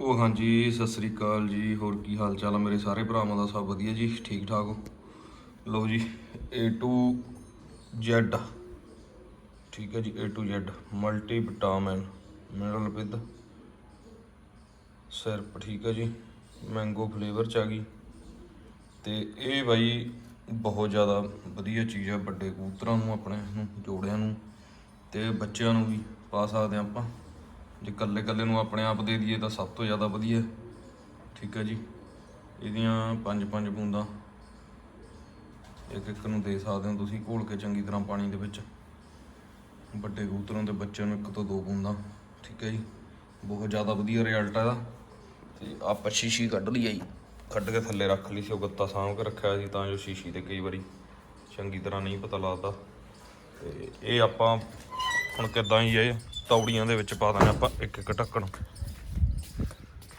ਉਹ ਹਾਂਜੀ, ਸਤਿ ਸ੍ਰੀ ਅਕਾਲ ਜੀ। ਹੋਰ ਕੀ ਹਾਲ ਚਾਲ ਆ ਮੇਰੇ ਸਾਰੇ ਭਰਾਵਾਂ ਦਾ? ਸਭ ਵਧੀਆ ਜੀ? ਠੀਕ ਠਾਕ ਹੋ? ਲਓ ਜੀ, A to Z ਠੀਕ ਹੈ ਜੀ, A to Z multi vitamin mineral with syrup. ਠੀਕ ਹੈ ਜੀ, ਮੈਂਗੋ ਫਲੇਵਰ ਚ ਆ ਗਈ। ਤੇ ਇਹ ਬਾਈ ਬਹੁਤ ਜ਼ਿਆਦਾ ਵਧੀਆ ਚੀਜ਼ ਆ ਵੱਡੇ ਕਬੂਤਰਾਂ ਨੂੰ, ਆਪਣੇ ਨੂੰ, ਜੋੜਿਆਂ ਨੂੰ ਤੇ ਬੱਚਿਆਂ ਨੂੰ ਵੀ ਪਾ ਸਕਦੇ ਹਾਂ ਆਪਾਂ। ਜੇ ਇਕੱਲੇ ਇਕੱਲੇ ਨੂੰ ਆਪਣੇ ਆਪ ਦੇ ਦਈਏ ਤਾਂ ਸਭ ਤੋਂ ਜ਼ਿਆਦਾ ਵਧੀਆ ਠੀਕ ਹੈ ਜੀ। ਇਹਦੀਆਂ ਪੰਜ ਪੰਜ ਬੂੰਦਾਂ ਇੱਕ ਇੱਕ ਨੂੰ ਦੇ ਸਕਦੇ ਹੋ ਤੁਸੀਂ। ਘੋਲ ਕੇ ਚੰਗੀ ਤਰ੍ਹਾਂ ਪਾਣੀ ਦੇ ਵਿੱਚ। ਵੱਡੇ ਕਬੂਤਰਾਂ ਦੇ ਬੱਚਿਆਂ ਨੂੰ ਇੱਕ ਤੋਂ ਦੋ ਬੂੰਦਾਂ। ਠੀਕ ਹੈ ਜੀ। ਬਹੁਤ ਜ਼ਿਆਦਾ ਵਧੀਆ ਰਿਜ਼ਲਟ ਆ ਇਹਦਾ। ਤੇ ਆਪਾਂ ਸ਼ੀਸ਼ੀ ਕੱਢ ਲਈ ਆ ਜੀ। ਕੱਢ ਕੇ ਥੱਲੇ ਰੱਖ ਲਈ ਸੀ। ਉਹ ਗੱਤਾ ਸਾਂਭ ਕੇ ਰੱਖਿਆ ਸੀ ਤਾਂ ਜੋ ਸ਼ੀਸ਼ੀ ਤੇ ਕਈ ਵਾਰੀ ਚੰਗੀ ਤਰ੍ਹਾਂ ਨਹੀਂ ਪਤਾ ਲੱਗਦਾ। ਤੇ ਇਹ ਆਪਾਂ ਹੁਣ ਕਿੱਦਾਂ ਹੀ ਇਹ ਤੌੜੀਆਂ ਦੇ ਵਿੱਚ ਪਾ ਦਾਂਗੇ ਆਪਾਂ, ਇੱਕ ਇੱਕ ਢੱਕਣ।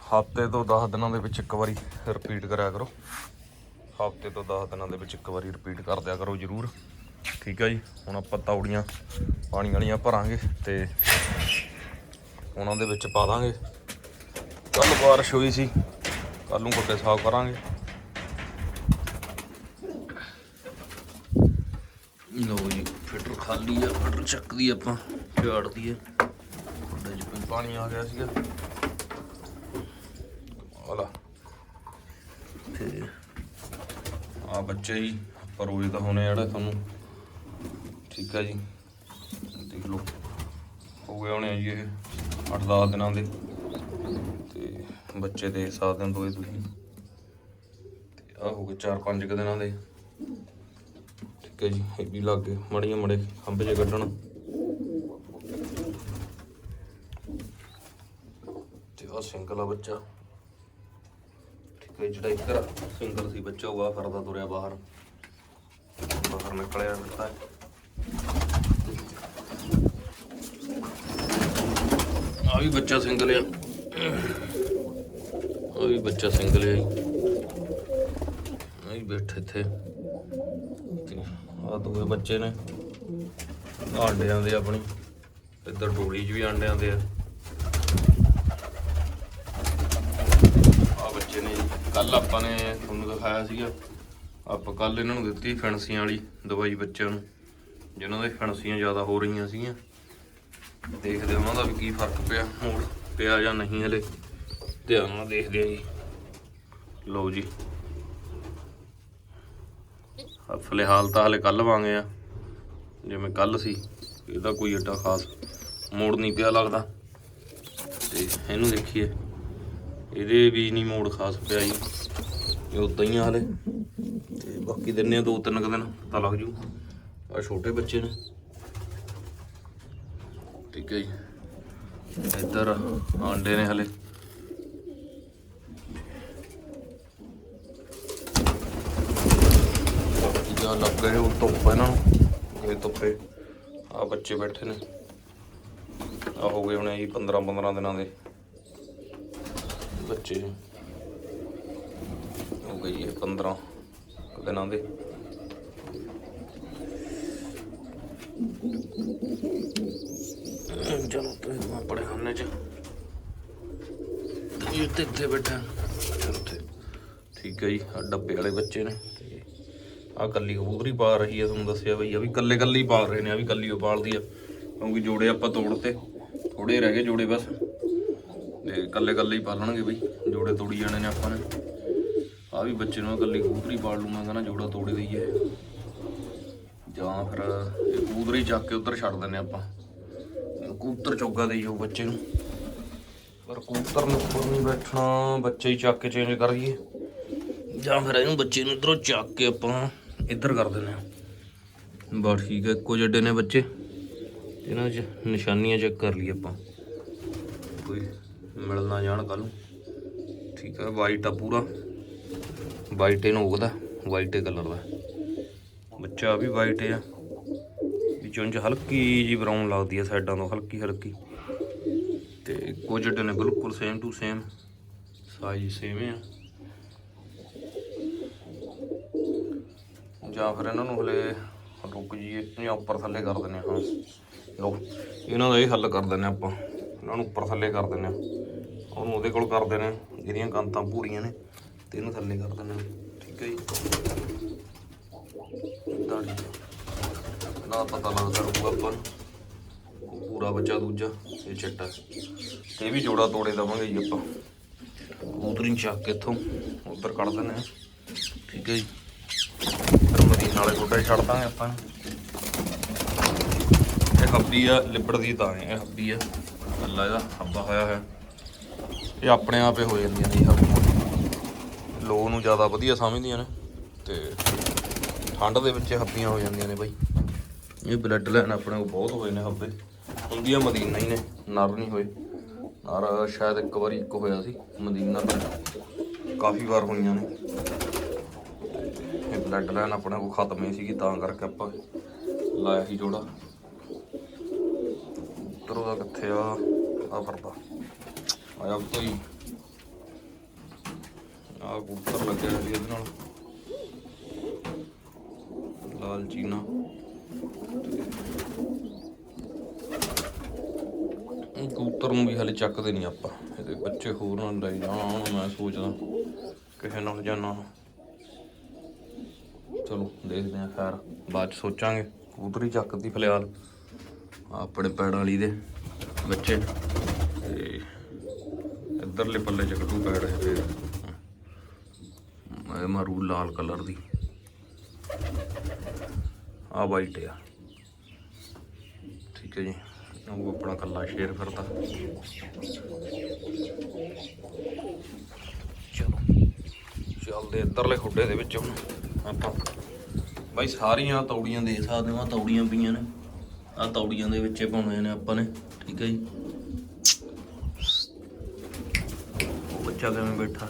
ਹਫ਼ਤੇ ਤੋਂ 10 ਦਿਨਾਂ ਦੇ ਵਿੱਚ ਇੱਕ ਵਾਰੀ ਰਿਪੀਟ ਕਰਿਆ ਕਰੋ। ਹਫ਼ਤੇ ਤੋਂ 10 ਦਿਨਾਂ ਦੇ ਵਿੱਚ ਇੱਕ ਵਾਰੀ ਰਿਪੀਟ ਕਰ ਦਿਆ ਕਰੋ ਜਰੂਰ। ਠੀਕ ਆ ਜੀ, ਹੁਣ ਆਪਾਂ ਤੌੜੀਆਂ ਪਾਣੀ ਵਾਲੀਆਂ ਭਰਾਂਗੇ ਤੇ ਉਹਨਾਂ ਦੇ ਵਿੱਚ ਪਾ ਦਾਂਗੇ। ਕੱਲ ਬਾਰਿਸ਼ ਹੋਈ ਸੀ ਕੱਲ ਨੂੰ ਕੋਟੇ ਸਾਫ਼ ਕਰਾਂਗੇ। ਲੋ ਜੀ। ਫਿਲਟਰ ਖਾਲੀ ਆ ਫਿਲਟਰ ਚੱਕਦੀ ਆਪਾਂ, ਝਾੜਦੀ ਆ। ਉਹਦੇ ਚ ਕੋਈ ਪਾਣੀ ਆ ਗਿਆ ਸੀਗਾ। ਵਾਲਾ ਤੇ ਆ ਬੱਚੇ ਹੀ ਪਰੋਏ ਦਾ ਹੋਣੇ ਜਿਹੜਾ ਤੁਹਾਨੂੰ। ਠੀਕ ਆ ਜੀ। ਦੇਖ ਲਓ, ਹੋ ਗਏ ਹੋਣੇ ਆ ਜੀ ਇਹ 8-10 ਦਿਨਾਂ ਦੇ। ਤੇ ਬੱਚੇ ਦੇਖ ਸਕਦੇ ਹੋ ਦੋਏ ਤੁਸੀਂ। ਤੇ ਆ ਹੋ ਗਏ 4-5 ਕੁ ਦਿਨਾਂ ਦੇ। ਠੀਕ ਹੈ ਜੀ ਇਹ ਵੀ ਲੱਗ ਗਏ। ਮੜੀਆਂ ਮੜੇ ਖੰਭ ਜੇ ਕੱਢਣ। ਤੇ ਆ ਸਿੰਗਲ ਆ ਬੱਚਾ। ਠੀਕ ਹੈ ਜਿਹੜਾ ਇੱਧਰ ਸਿੰਗਲ ਸੀ, ਬੱਚਾ ਉਹ ਆ ਫਿਰਦਾ ਤੁਰਿਆ ਬਾਹਰ। ਬਾਹਰ ਨਿਕਲਿਆ ਫਿਰਦਾ ਆ ਵੀ ਬੱਚਾ ਸਿੰਗਲ ਆ। ਆ ਵੀ ਬੱਚਾ ਸਿੰਗਲ ਆ ਜੀ। ਬੈਠੇ ਇੱਥੇ। ਆ ਦੋਵੇਂ ਬੱਚੇ ਨੇ। ਆਂਡਿਆਂ ਦੇ ਆਪਣੀ। ਇੱਧਰ ਡੋਲੀ 'ਚ ਵੀ ਆਂਡਿਆਂ ਦੇ ਆ। ਆ ਬੱਚੇ ਨੇ ਕੱਲ ਆਪਾਂ ਨੇ ਤੁਹਾਨੂੰ ਦਿਖਾਇਆ ਸੀਗਾ। ਆਪਾਂ ਕੱਲ ਇਹਨਾਂ ਨੂੰ ਦਿੱਤੀ ਫੈਂਸੀਆਂ ਵਾਲੀ ਦਵਾਈ ਬੱਚਿਆਂ ਨੂੰ। ਜਿਨ੍ਹਾਂ ਦੇ ਫੈਂਸੀਆਂ ਜ਼ਿਆਦਾ ਹੋ ਰਹੀਆਂ ਸੀਗੀਆਂ। ਦੇਖਦੇ ਉਹਨਾਂ ਦਾ ਵੀ ਕੀ ਫ਼ਰਕ ਪਿਆ। ਮੋੜ ਪਿਆ ਜਾਂ ਨਹੀਂ ਹਲੇ। ਧਿਆਨ ਨਾਲ ਦੇਖਦੇ ਆ ਜੀ। ਲਓ ਜੀ। ਫਿਲਹਾਲ ਤਾਂ ਹਲੇ ਕੱਲ ਵਾਂਗੇ ਆ। ਜਿਵੇਂ ਕੱਲ ਸੀ, ਇਹਦਾ ਕੋਈ ਏਡਾ ਖਾਸ ਮੋੜ ਨਹੀਂ ਪਿਆ ਲੱਗਦਾ। ਤੇ ਇਹਨੂੰ ਦੇਖੀਏ। ਇਹਦੇ ਵੀ ਨਹੀਂ ਮੋੜ ਖਾਸ ਪਿਆ ਜੀ। ਇਹ ਉਦਾਂ ਹੀ ਆ ਹਲੇ। ਤੇ ਬਾਕੀ ਦਿਨੇ ਆ ਦੋ ਤਿੰਨ ਕੁ ਦਿਨ, ਪਤਾ ਲੱਗ ਜੂ। ਆ ਛੋਟੇ ਬੱਚੇ ਨੇ। ਠੀਕ ਹੈ ਜੀ। ਇੱਧਰ ਆਂਡੇ ਨੇ ਹਲੇ। ਜਾਂ ਲੱਗ ਗਏ ਉਹ ਧੁੱਪ ਇਹਨਾਂ ਨੂੰ। ਇਹ ਧੁੱਪੇ ਆ ਬੱਚੇ ਬੈਠੇ ਨੇ। ਆ ਹੋ ਗਏ ਹੁਣੇ ਜੀ 15 15 ਦਿਨਾਂ ਦੇ। ਬੱਚੇ ਹੋ ਗਈ ਇਹ 15 ਕੁ ਦਿਨਾਂ ਦੇ। ਚਲੋ ਤੁਸੀਂ ਆਪਣੇ ਖਾਨੇ ਚ। ਇਹ ਤੇ ਇੱਥੇ ਬੈਠਾ ਚਲੋ ਤੇ ਠੀਕ ਹੈ ਜੀ ਆ ਡੱਬੇ ਵਾਲੇ ਬੱਚੇ ਨੇ। ਤੇ ਆ ਕੱਲੀ ਕਬੂਤਰੀ ਪਾ ਰਹੀ ਹੈ ਤੁਹਾਨੂੰ ਦੱਸਿਆ ਬਈ, ਆ ਵੀ ਕੱਲੇ ਕੱਲੇ ਹੀ ਪਾਲ ਰਹੇ ਨੇ, ਆ ਵੀ ਕੱਲੀ ਉਹ ਪਾਲਦੀ ਆ। ਕਿਉਂਕਿ ਜੋੜੇ ਆਪਾਂ ਤੋੜਤੇ ਥੋੜੇ ਰਹਿ ਗਏ ਜੋੜੇ ਬਸ। ਤੇ ਕੱਲੇ ਕੱਲੇ ਹੀ ਪਾਲਣਗੇ ਬਈ, ਜੋੜੇ ਤੋੜੀ ਜਾਣੇ ਨੇ ਆਪਾਂ ਨੇ। ਆ ਵੀ ਬੱਚੇ ਨੂੰ ਕੱਲੀ ਕਬੂਤਰੀ ਪਾਲ ਲੂੰਗਾ ਕਹਿੰਦਾ ਜੋੜਾ ਤੋੜੇ ਦਈਏ। ਜਾਂ ਫਿਰ ਇਹ ਕਬੂਤਰੀ ਚੱਕ ਕੇ ਉੱਧਰ ਛੱਡ ਦਿੰਨੇ ਆਪਾਂ। ਕਬੂਤਰ ਚੋਗਾ ਦੇਈ ਜਾਓ ਬੱਚੇ ਨੂੰ। ਪਰ ਕਬੂਤਰ ਨੂੰ ਉੱਪਰ ਨਹੀਂ ਬੈਠਣਾ, ਬੱਚੇ ਹੀ ਚੱਕ ਕੇ ਚੇਂਜ ਕਰੀਏ ਜਾਂ ਫਿਰ ਇਹਨੂੰ ਬੱਚੇ ਨੂੰ ਇਧਰੋਂ ਚੱਕ ਕੇ ਆਪਾਂ ਇੱਧਰ ਕਰ ਦਿੰਦੇ ਆ ਬਸ ਠੀਕ ਹੈ, ਇੱਕੋ ਜੱਡੇ ਨੇ ਬੱਚੇ। ਇਹਨਾਂ 'ਚ ਨਿਸ਼ਾਨੀਆਂ ਚੈੱਕ ਕਰ ਲਈ ਆਪਾਂ। ਕੋਈ ਮਿਲ ਨਾ ਜਾਣ ਕੱਲ ਨੂੰ। ਠੀਕ ਹੈ ਵਾਈਟ ਆ ਪੂਰਾ। ਵਾਈਟ ਇਹਨੂੰ ਉਗਦਾ ਵਾਈਟ ਹੀ ਕਲਰ ਦਾ। ਬੱਚਾ ਵੀ ਵਾਈਟ ਆ। ਵਿੱਚੋਂ ਚ ਹਲਕੀ ਜੀ ਬਰਾਊਨ ਲੱਗਦੀ ਆ ਸਾਈਡਾਂ ਤੋਂ ਹਲਕੀ ਹਲਕੀ। ਤੇ ਇੱਕੋ ਜੱਡੇ ਨੇ, ਬਿਲਕੁਲ same to same size same ਆ। ਜਾਂ ਫਿਰ ਇਹਨਾਂ ਨੂੰ ਹਲੇ ਰੁਕ ਜੀਏ ਜਾਂ ਉੱਪਰ ਥੱਲੇ ਕਰ ਦਿੰਦੇ ਹਾਂ। ਲੋ ਇਹਨਾਂ ਦਾ ਇਹ ਹੱਲ ਕਰ ਦਿੰਦੇ ਆਪਾਂ। ਇਹਨਾਂ ਨੂੰ ਉੱਪਰ ਥੱਲੇ ਕਰ ਦਿੰਦੇ ਹਾਂ। ਉਹਨੂੰ ਉਹਦੇ ਕੋਲ ਕਰਦੇ ਨੇ ਜਿਹੜੀਆਂ ਗੰਤਾਂ ਪੂਰੀਆਂ ਨੇ, ਤੇ ਇਹਨੂੰ ਥੱਲੇ ਕਰ ਦਿੰਦੇ ਨੇ ਠੀਕ ਹੈ ਜੀ। ਦਾੜੀ ਨਾ ਪਤਾ ਲੱਗਦਾ ਰਹੂਗਾ ਆਪਾਂ ਉਹ ਪੂਰਾ ਬੱਚਾ ਦੂਜਾ, ਇਹ ਚਿੱਟਾ ਤੇ ਇਹ ਵੀ ਜੋੜਾ ਤੋੜੇ ਦਵਾਂਗੇ ਜੀ ਆਪਾਂ। ਉਧਰ ਚੱਕ ਕੇ ਇੱਥੋਂ ਉਧਰ ਕੱਢ ਦਿੰਦੇ ਹਾਂ। ਠੀਕ ਹੈ ਜੀ। ਫਿਰ ਮਰੀਨ ਵਾਲੇ ਛੱਡ ਦਾਂਗੇ ਆਪਾਂ। ਇਹ ਹੱਬੀ ਆ ਲਿਬੜਦੀ ਤਾਂ ਹੈ ਇਹ ਹੱਬੀ ਆ। ਅੱਲਾ ਇਹਦਾ ਹੱਬਾ ਹੋਇਆ ਹੈ ਇਹ ਆਪਣੇ ਆਪ ਹੀ ਹੋ ਜਾਂਦੀਆਂ ਨੇ ਇਹ ਹੱਬੀਆਂ ਲੋ ਨੂੰ ਜ਼ਿਆਦਾ ਵਧੀਆ ਸਮਝਦੀਆਂ ਨੇ ਤੇ ਠੰਡ ਦੇ ਵਿੱਚ ਹੱਬੀਆਂ ਹੋ ਜਾਂਦੀਆਂ ਨੇ ਬਾਈ। ਇਹ ਬਲੱਡ ਲਾਈਨ ਆਪਣੇ ਕੋਲ ਬਹੁਤ ਹੋਏ ਨੇ ਹੱਬੇ। ਹੁੰਦੀਆਂ ਮਦੀਨਾ ਹੀ ਨੇ, ਨਰ ਨਹੀਂ ਹੋਏ। ਨਰ ਸ਼ਾਇਦ ਇੱਕ ਵਾਰੀ ਇੱਕ ਹੋਇਆ ਸੀ, ਮਦੀਨਾ ਕਾਫੀ ਵਾਰ ਹੋਈਆਂ ਨੇ। ਇਹ ਬਲੱਡ ਲਾਈਨ ਆਪਣੇ ਕੋਲ ਖਤਮ ਹੀ ਸੀਗੀ, ਤਾਂ ਕਰਕੇ ਆਪਾਂ ਲਾਇਆ ਸੀ ਜੋੜਾ। ਉੱਤਰ ਉਹਦਾ ਕਿੱਥੇ ਆ? ਆ ਫਰਦਾ। ਆਇਆ ਕੋਈ? ਆ ਕਬੂਤਰ ਲੱਗਿਆ ਸੀ ਇਹਦੇ ਨਾਲ। ਲਾਲ ਚੀਨਾ। ਕਬੂਤਰ ਨੂੰ ਵੀ ਹਲੇ ਚੱਕਦੇ ਨਹੀਂ ਆਪਾਂ। ਇਹਦੇ ਬੱਚੇ ਹੋਰ ਨਾਲ ਲੈ ਜਾਣ, ਮੈਂ ਸੋਚਦਾ। ਕਿਸੇ ਨਾਲ ਜਾਣਾ। ਚਲੋ, ਦੇਖਦੇ ਆਂ ਖੈਰ। ਬਾਅਦ ਚ ਸੋਚਾਂਗੇ, ਕਬੂਤਰ ਹੀ ਚੱਕਦੀ ਫਿਲਹਾਲ, ਆਪਣੇ ਪੈੜ ਵਾਲੀ ਦੇ ਬੱਚੇ। ਤੇ ਇੱਧਰਲੇ ਪੱਲੇ ਚ ਕੱਢੂ ਪੈੜ ਹੈ ਫਿਰ ਇਹ ਮਾਰੂ ਲਾਲ ਕਲਰ ਦੀ। ਆ ਵਾਈਟ ਆ। ਠੀਕ ਹੈ ਜੀ। ਉਹ ਆਪਣਾ ਕੱਲਾ ਸ਼ੇਰ ਫਿਰਦਾ। ਚਲੋ, ਚੱਲਦੇ ਇੱਧਰਲੇ ਖੁੱਡੇ ਦੇ ਵਿੱਚ ਹੁਣ। ਆਪਾਂ ਬਾਈ ਸਾਰੀਆਂ ਤੌੜੀਆਂ ਦੇ ਸਕਦੇ ਹਾਂ, ਤੌੜੀਆਂ ਪਈਆਂ ਨੇ। ਆ ਤੌੜੀਆਂ ਦੇ ਵਿੱਚੇ ਪਾਉਣੇ ਨੇ ਆਪਾਂ ਨੇ, ਠੀਕ ਹੈ ਜੀ। ਉਹ ਬੱਚਾ ਕਿਵੇਂ ਬੈਠਾ?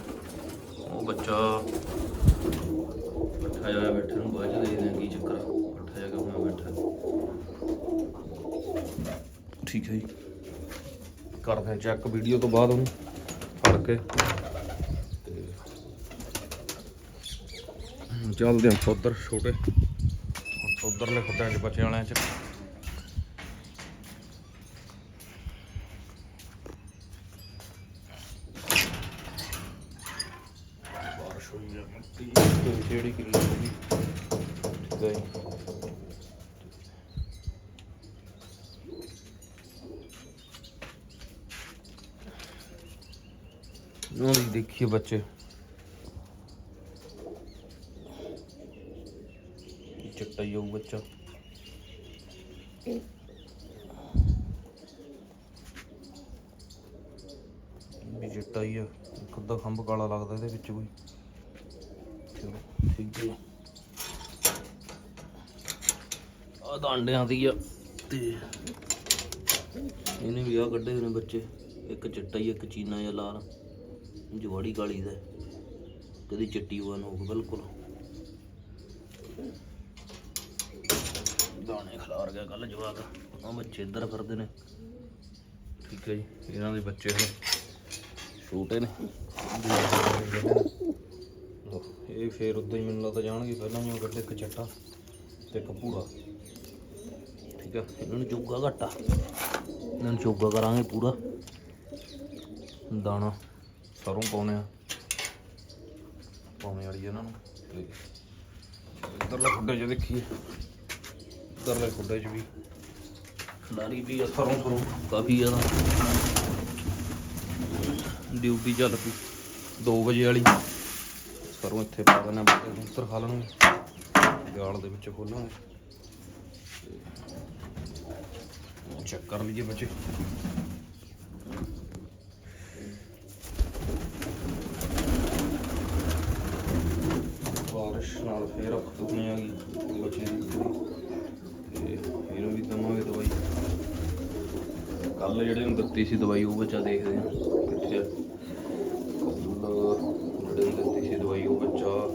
ਉਹ ਬੱਚਾ ਬੈਠਾ ਜਾ ਬੈਠੇ ਨੂੰ, ਬਾਅਦ ਚ ਦੇਖਦੇ ਹਾਂ, ਕੀ ਚੱਕਰ ਆ? ਬੈਠਾ ਜਾ ਕਿਵੇਂ ਬੈਠਾ? ਠੀਕ ਹੈ ਜੀ। ਕਰਦੇ ਚੈੱਕ ਵੀਡੀਓ ਤੋਂ ਬਾਅਦ ਉਹਨੂੰ ਫੜ ਕੇ। ਚੱਲਦੇ ਹਾਂ ਉਧਰ ਛੋਟੇ। ਉਧਰਲੇ ਖੁੱਡਾਂ 'ਚ ਬੱਚੇ ਵਾਲਿਆਂ 'ਚ। ਬਾਰਿਸ਼ ਹੋਈ ਹੈ ਮਿੱਟੀ ਤੇ ਜਿਹੜੀ ਕਿੱਲੇ ਹੋ ਗਈ ਜੀ। ਉਹ ਦੇਖੀਏ ਬੱਚੇ। ਚਿੱਟਾ ਹੀ ਹੋਊ ਬੱਚਾ। ਵੀ ਚਿੱਟਾ ਹੀ ਆ। ਇੱਕ ਅੱਧਾ ਖੰਭ ਕਾਲਾ ਲੱਗਦਾ ਇਹਦੇ ਵਿੱਚ ਕੋਈ। ਚਲੋ, ਠੀਕ ਹੈ। ਆ ਤਾਂ ਅੰਡਿਆਂ ਦੀ ਆ ਤੇ ਇਹਨੇ ਵੀ ਆ ਕੱਢੇ ਨੇ ਬੱਚੇ। ਇੱਕ ਚਿੱਟਾ ਹੀ ਇੱਕ ਚੀਨਾ ਜਿਹਾ ਲਾਲ। ਜਵਾੜੀ ਕਾਲੀ ਦਾ। ਕਦੀ ਚਿੱਟੀ ਵਨ ਹੋਊ ਬਿਲਕੁਲ। ਦਾਣੇ ਖਿਲਾਰ ਗਿਆ ਕੱਲ ਜਵਾਕ। ਆ ਬੱਚੇ ਇੱਧਰ ਫਿਰਦੇ ਨੇ। ਠੀਕ ਹੈ ਜੀ ਇਹਨਾਂ ਦੇ ਬੱਚੇ ਹਨ ਛੋਟੇ ਨੇ। ਲਓ, ਇਹ ਫੇਰ ਉਦਾਂ ਹੀ ਮੈਨੂੰ ਲੱਗਦਾ ਜਾਣਗੇ ਪਹਿਲਾਂ ਹੀ ਕੱਢੇ ਇੱਕ ਚੱਟਾ ਤੇ ਇੱਕ ਭੂਰਾ। ਠੀਕ ਆ ਇਹਨਾਂ ਨੂੰ ਚੋਗਾ ਘਟਾ। ਇਹਨਾਂ ਨੂੰ ਚੋਗਾ ਕਰਾਂਗੇ ਪੂਰਾ। ਦਾਣਾ ਸਰੋਂ ਪਾਉਣੇ ਆ। ਪਾਉਣੇ ਵਾਲੀ ਇਹਨਾਂ ਨੂੰ। ਤੇ ਇੱਧਰਲੇ ਖੁੱਡੇ 'ਚ ਦੇਖੀਏ। ਇੱਧਰਲੇ ਖੁੱਡੇ 'ਚ ਵੀ। ਖਿਡਾਰੀ ਵੀ ਆ ਸਰੋਂ ਕਾਫੀ ਜ਼ਿਆਦਾ। ਡਿਊਟੀ ਚੱਲ ਪਈ 2 ਵਜੇ ਵਾਲੀ। ਸਰੋਂ ਇੱਥੇ ਪਾ ਦੇਣਾ ਬੱਚੇ ਕਬੂਤਰ ਖਾ ਲੈਣਗੇ। ਗਾਲ ਦੇ ਵਿੱਚ ਖੋਲਾਂਗੇ। ਚੈੱਕ ਕਰ ਲਈਏ ਬੱਚੇ। ਬਾਰਿਸ਼ ਨਾਲ ਫੇਰ ਅੱਖ ਆ ਗਈ, ਬੱਚੇ ਦੀ ਤੇ ਇਹਨੂੰ ਵੀ ਦਵਾਂਗੇ ਦਵਾਈ ਕੱਲ ਜਿਹੜੇ ਨੂੰ ਦਿੱਤੀ ਸੀ ਦਵਾਈ ਉਹ ਬੱਚਾ ਦੇਖਦੇ ਆ ਕਿੱਥੇ ਆ? ਕੱਲ ਜਿਹੜੇ ਨੂੰ ਦਿੱਤੀ ਸੀ ਦਵਾਈ, ਉਹ ਬੱਚਾ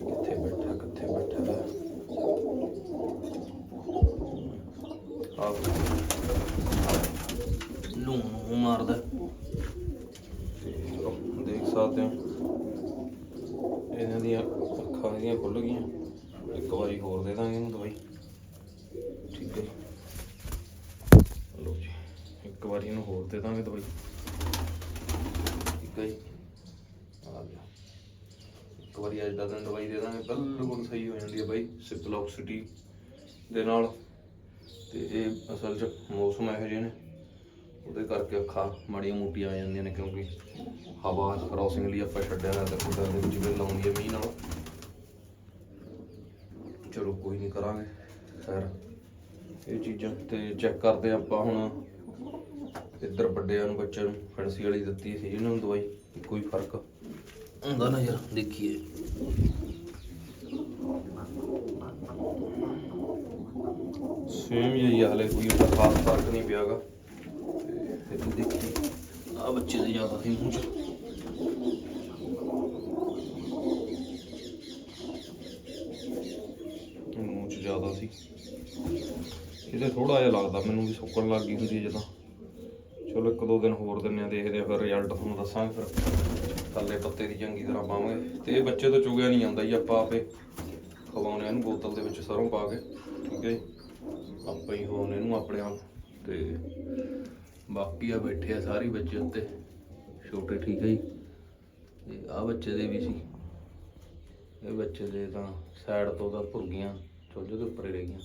ਕਿੱਥੇ ਬੈਠਾ ਕਿੱਥੇ ਬੈਠਾ ਆਪ ਆ ਨੂੰ ਮਾਰਦਾ। ਦੇਖ ਸਕਦੇ ਹੋ। ਇਹਨਾਂ ਦੀਆਂ ਅੱਖਾਂ ਇਹਦੀਆਂ ਖੁੱਲ ਗਈਆਂ। ਇੱਕ ਵਾਰੀ ਹੋਰ ਦੇ ਦਾਂਗੇ ਇਹਨੂੰ ਦਵਾਈ। ਠੀਕ ਹੈ ਜੀ। ਵਾਰੀ ਇਹਨੂੰ ਹੋਰ ਦੇ ਦਾਂਗੇ ਦਵਾਈ ਠੀਕ ਹੈ ਜੀ। ਆ ਗਿਆ। ਇੱਕ ਵਾਰੀ ਅੱਜ ਦਾ ਦਿਨ ਦਵਾਈ ਦੇ ਦਾਂਗੇ। ਬਿਲਕੁਲ ਸਹੀ ਹੋ ਜਾਂਦੀ ਹੈ ਬਾਈ ਸਿਪਲੋਕਸਿਟੀ ਦੇ ਨਾਲ। ਤੇ ਇਹ ਅਸਲ 'ਚ ਮੌਸਮ ਇਹੋ ਜਿਹੇ ਨੇ। ਉਹਦੇ ਕਰਕੇ ਅੱਖਾਂ ਮਾੜੀਆਂ ਮੋਟੀਆਂ ਆ ਜਾਂਦੀਆਂ ਨੇ ਕਿਉਂਕਿ ਹਵਾ ਕ੍ਰਾਸਿੰਗ ਲਈ ਆਪਾਂ ਛੱਡਿਆ ਨਾ ਤੇ ਕੁਦਰ ਦੇ ਵਿੱਚ ਵੀ ਲਾਉਂਦੀ ਹੈ ਮੀਂਹ ਨਾਲ। ਚਲੋ ਕੋਈ ਨਹੀਂ ਕਰਾਂਗੇ। ਖੈਰ, ਇਹ ਚੀਜ਼ਾਂ ਤੇ ਚੈੱਕ ਕਰਦੇ ਹਾਂ ਆਪਾਂ ਹੁਣ। ਇੱਧਰ ਵੱਡਿਆਂ ਨੂੰ ਬੱਚਿਆਂ ਨੂੰ ਫੈਂਸੀ ਵਾਲੀ ਦਿੱਤੀ ਸੀ ਇਹਨਾਂ ਨੂੰ ਦਵਾਈ ਕੋਈ ਫ਼ਰਕ? ਹੁੰਦਾ ਨਾ ਯਾਰ ਦੇਖੀਏ। ਸੇਮ ਹੀ ਹਲੇ ਕੋਈ ਖਾਸ ਫ਼ਰਕ ਨਹੀਂ ਪਿਆਗਾ ਤੇ ਫਿਰ ਦੇਖੀ ਆ ਬੱਚੇ ਦੇ ਜ਼ਿਆਦਾ ਸੀ ਮੂੰਹ ਚ ਮੂੰਹ ਚ ਜ਼ਿਆਦਾ ਸੀ। ਇਹਦੇ ਥੋੜਾ ਜਿਹਾ ਲੱਗਦਾ ਮੈਨੂੰ ਵੀ ਸੁੱਕਣ ਲੱਗ ਗਈ ਹੁੰਦੀ ਜਦੋਂ। ਚਲੋ ਇੱਕ ਦੋ ਦਿਨ ਹੋਰ ਦਿੰਨੇ ਆ, ਦੇਖਦੇ ਆ ਫਿਰ ਰਿਜ਼ਲਟ ਤੁਹਾਨੂੰ ਦੱਸਾਂਗੇ ਫਿਰ। ਥੱਲੇ ਪੱਤੇ ਦੀ ਚੰਗੀ ਤਰ੍ਹਾਂ ਪਾਵਾਂਗੇ। ਤੇ ਇਹ ਬੱਚੇ ਤੋਂ ਚੁਗਿਆ ਨਹੀਂ ਜਾਂਦਾ ਜੀ ਆਪਾਂ ਆਪੇ ਖਵਾਉਣੇ ਆ ਇਹਨੂੰ ਬੋਤਲ ਦੇ ਵਿੱਚ ਸਰੋਂ ਪਾ ਕੇ, ਠੀਕ ਹੈ ਜੀ? ਆਪਾਂ ਹੀ ਖਵਾਉਣੇ ਇਹਨੂੰ ਆਪਣੇ ਆਪ। ਤੇ ਬਾਕੀ ਆ ਬੈਠੇ ਆ ਸਾਰੇ ਬੱਚੇ ਉੱਤੇ। ਛੋਟੇ ਠੀਕ ਹੈ ਜੀ। ਤੇ ਆ ਬੱਚੇ ਦੇ ਵੀ ਸੀ। ਇਹ ਬੱਚੇ ਦੇ ਤਾਂ ਸਾਈਡ ਤੋਂ ਤਾਂ ਭੁਰਗੀਆਂ ਗਈਆਂ ਦੇ ਉੱਪਰ ਹੀ ਰਹਿ ਗਈਆਂ।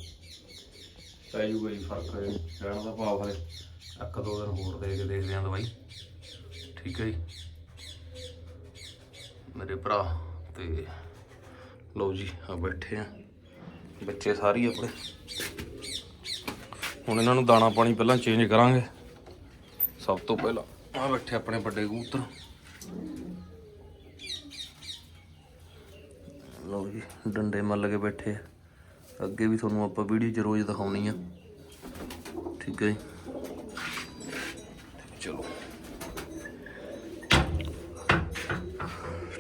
ਪੈ ਜੂਗਾ ਜੀ ਫ਼ਰਕ ਹੈ ਰਹਿਣ ਦਾ ਭਾਵ ਹੈ। ਇੱਕ ਦੋ ਦਿਨ ਹੋਰ ਦੇ ਕੇ ਦੇਖਦੇ ਆਂ ਦਵਾਈ। ਠੀਕ ਹੈ ਜੀ। ਮੇਰੇ ਭਰਾ ਤੇ ਲਓ ਜੀ, ਆ ਬੈਠੇ ਆ। ਬੱਚੇ ਸਾਰੇ ਆਪਣੇ। ਹੁਣ ਇਹਨਾਂ ਨੂੰ ਦਾਣਾ ਪਾਣੀ ਪਹਿਲਾਂ ਚੇਂਜ ਕਰਾਂਗੇ। ਸਭ ਤੋਂ ਪਹਿਲਾਂ ਆ ਬੈਠੇ ਆਪਣੇ ਵੱਡੇ ਕਬੂਤਰ। ਲਓ ਜੀ, ਡੰਡੇ ਮੱਲ ਕੇ ਬੈਠੇ ਆ। ਅੱਗੇ ਵੀ ਤੁਹਾਨੂੰ ਆਪਾਂ ਵੀਡੀਓ 'ਚ ਰੋਜ਼ ਦਿਖਾਉਣੀ ਆ। ਠੀਕ ਹੈ ਜੀ। ਚਲੋ।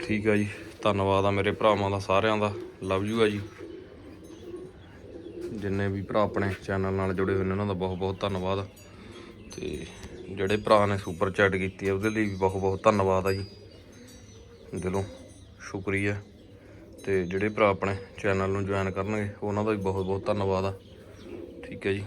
ਠੀਕ ਆ ਜੀ, ਧੰਨਵਾਦ ਆ ਮੇਰੇ ਭਰਾਵਾਂ ਦਾ, ਸਾਰਿਆਂ ਦਾ। ਲਵ ਯੂ ਆ ਜੀ। ਜਿੰਨੇ ਵੀ ਭਰਾ ਆਪਣੇ ਚੈਨਲ ਨਾਲ ਜੁੜੇ ਹੋਏ ਨੇ, ਉਹਨਾਂ ਦਾ ਬਹੁਤ ਬਹੁਤ ਧੰਨਵਾਦ ਤੇ ਜਿਹੜੇ ਭਰਾ ਨੇ ਸੁਪਰ ਚੈਟ ਕੀਤੀ ਹੈ ਉਹਦੇ ਲਈ ਵੀ ਬਹੁਤ ਬਹੁਤ ਧੰਨਵਾਦ ਆ ਜੀ। ਦਿਲੋਂ ਸ਼ੁਕਰੀਆ। ਤੇ ਜਿਹੜੇ ਭਰਾ ਆਪਣੇ ਚੈਨਲ ਨੂੰ ਜੁਆਇਨ ਕਰਨਗੇ, ਉਹਨਾਂ ਦਾ ਵੀ ਬਹੁਤ ਬਹੁਤ ਧੰਨਵਾਦ ਆ। ਠੀਕ ਹੈ ਜੀ।